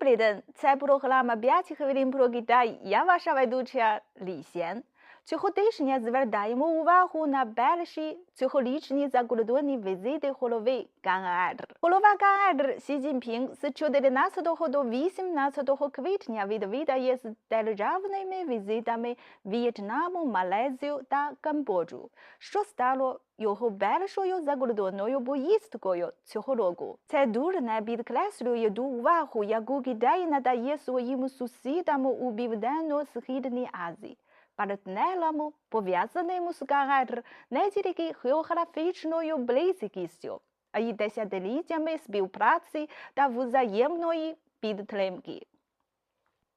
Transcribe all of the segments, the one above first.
Добрий день, це програма 5 хвилин про Китай. Я ваша ведуча Лі Сєн. Цього тижня звертаємо увагу на перші цьогорічні закордонні візити голови КНР. Голова КНР Сі Цзіньпін з 14 до 18 квітня відвідає з державними візитами В'єтнаму, Малезію та Камбоджу, що стало його першою закордонною поїздкою цього року. Це дуже не підкреслює ту увагу, яку Китай надає своїм сусідам у південно-східній Азії партнерам, пов'язаним з КНР не тільки географічною близькістю, а й десятиліттями співпраці та взаємної підтримки.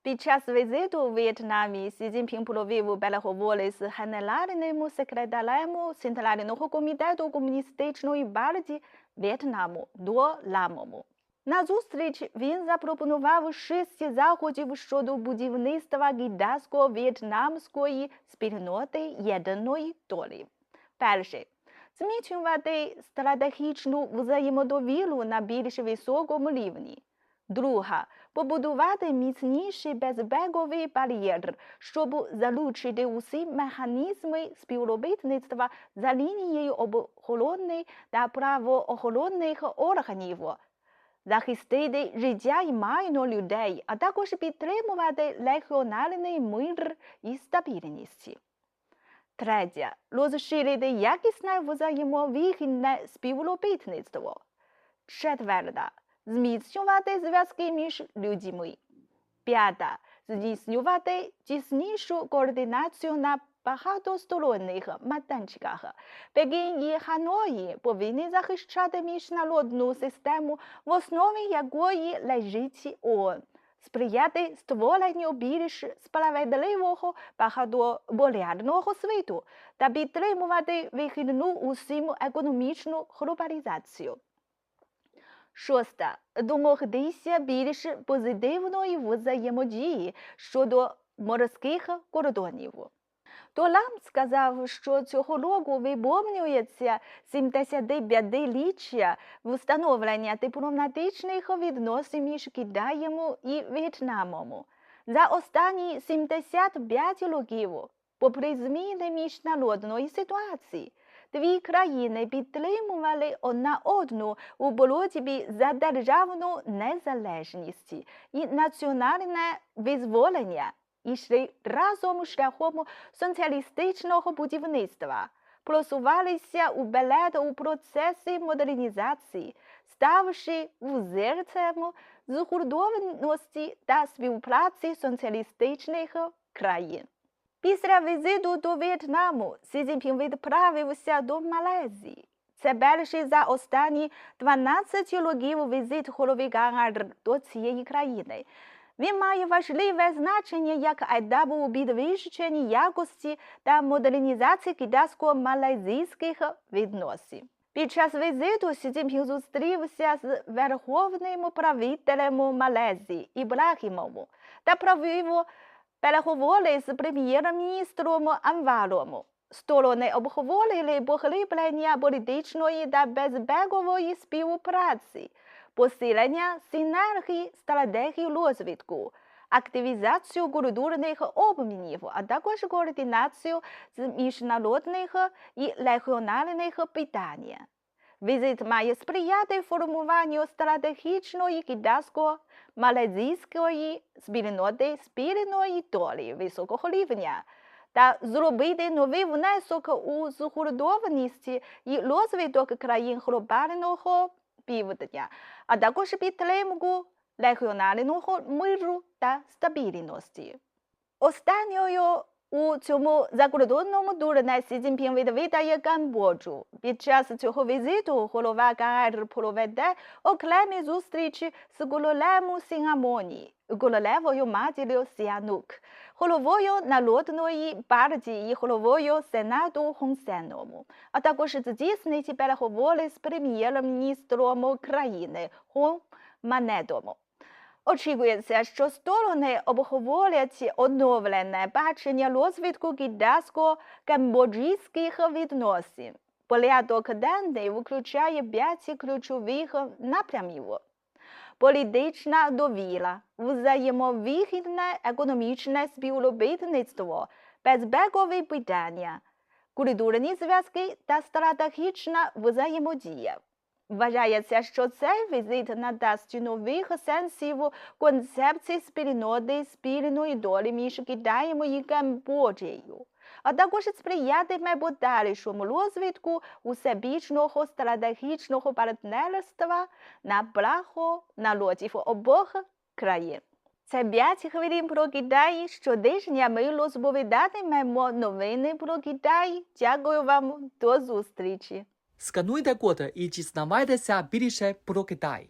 Під час візиту у В'єтнамі Сі Цзіньпін провів переговори з генеральним секретарем Центрального комітету комуністичної партії В'єтнаму Дуо Ламому. На зустріч він запропонував шість заходів щодо будівництва китайсько-в'єтнамської спільноти єдиної долі. Перше зміцнювати стратегічну взаємодовіру на більш високому рівні. Друга побудувати міцніший безпековий бар'єр, щоб залучити усі механізми співробітництва за лінією оборони та правоохоронних органів захистити життя і майно людей, а також підтримувати регіональний мир і стабільність. Третє розширити якісне взаємовигідне співробітництво. Четверта зміцнювати зв'язки між людьми. П'ята здійснювати тіснішу координацію на багатосторонніх майданчиках. Пекін і Ханої повинні захищати міжнародну систему, в основі якої лежить ООН, сприяти створенню більш справедливого багатополярного світу та підтримувати вихідну усім економічну глобалізацію. Шосте домогтися більш позитивної взаємодії щодо морських кордонів. Толам сказав, що цього року виповнюється 75-річчя встановлення дипломатичних відносин між Китаєм і В'єтнамом. За останні 75 років, попри зміни міжнародної ситуації, дві країни підтримували одна одну у боротьбі за державну незалежність і національне визволення йшли разом шляхом соціалістичного будівництва, просувалися уперед у процесі модернізації, ставши взірцем згуртованості та співпраці соціалістичних країн. Після візиту до В'єтнаму Сі Цзіньпін відправився до Малезії. Це перший за останні 12 років візит голови КНР до цієї країни. Він має важливе значення як етап у підвищенні якості та модернізації китайсько-малайзійських відносин. Під час візиту Сі Цзіньпін зустрівся з верховним правителем Малезії Ібрахімом та провів переговори з прем'єр-міністром Анваром. Сторони обговорили поглиблення політичної та безпекової співпраці посилення синергії стратегії розвитку, активізацію культурних обмінів, а також координацію з міжнародних і регіональних питань. Візит має сприяти формуванню стратегічної китайсько-малазійської спільноти спільної долі високого рівня та зробити новий внесок у згуртованість і розвиток країн глобального півдня, а також підтримку регіонального миру та стабільності. Останньою у цьому закордонному турне Сі Цзіньпін відвідає Камбоджу. Під час цього візиту голова КНР проведе окремі зустрічі з королем Сінгамоні, королевою матір'ю Сіанук, головою Народної партії головою Сенату Хунсеном, а також здійснить переговори з прем'єр-міністром країни Хун Манедом. Очікується, що сторони обговорять оновлене бачення розвитку китайсько-камбоджійських відносин. Порядок денний включає п'ять ключових напрямів. Політична довіра, взаємовигідне економічне співробітництво, безпекові питання, культурні зв'язки та стратегічна взаємодія. Вважається, що цей візит надасть нових сенсів концепції спільноти спільної долі між Китаєм і Камбоджею, а також сприятиме подальшому розвитку усебічного стратегічного партнерства на благо народів обох країн. Це 5 хвилин про Китай. Щотижня ми розповідатимемо новини про Китай. Дякую вам, до зустрічі! Скануйте код і дізнавайтеся більше про Китай.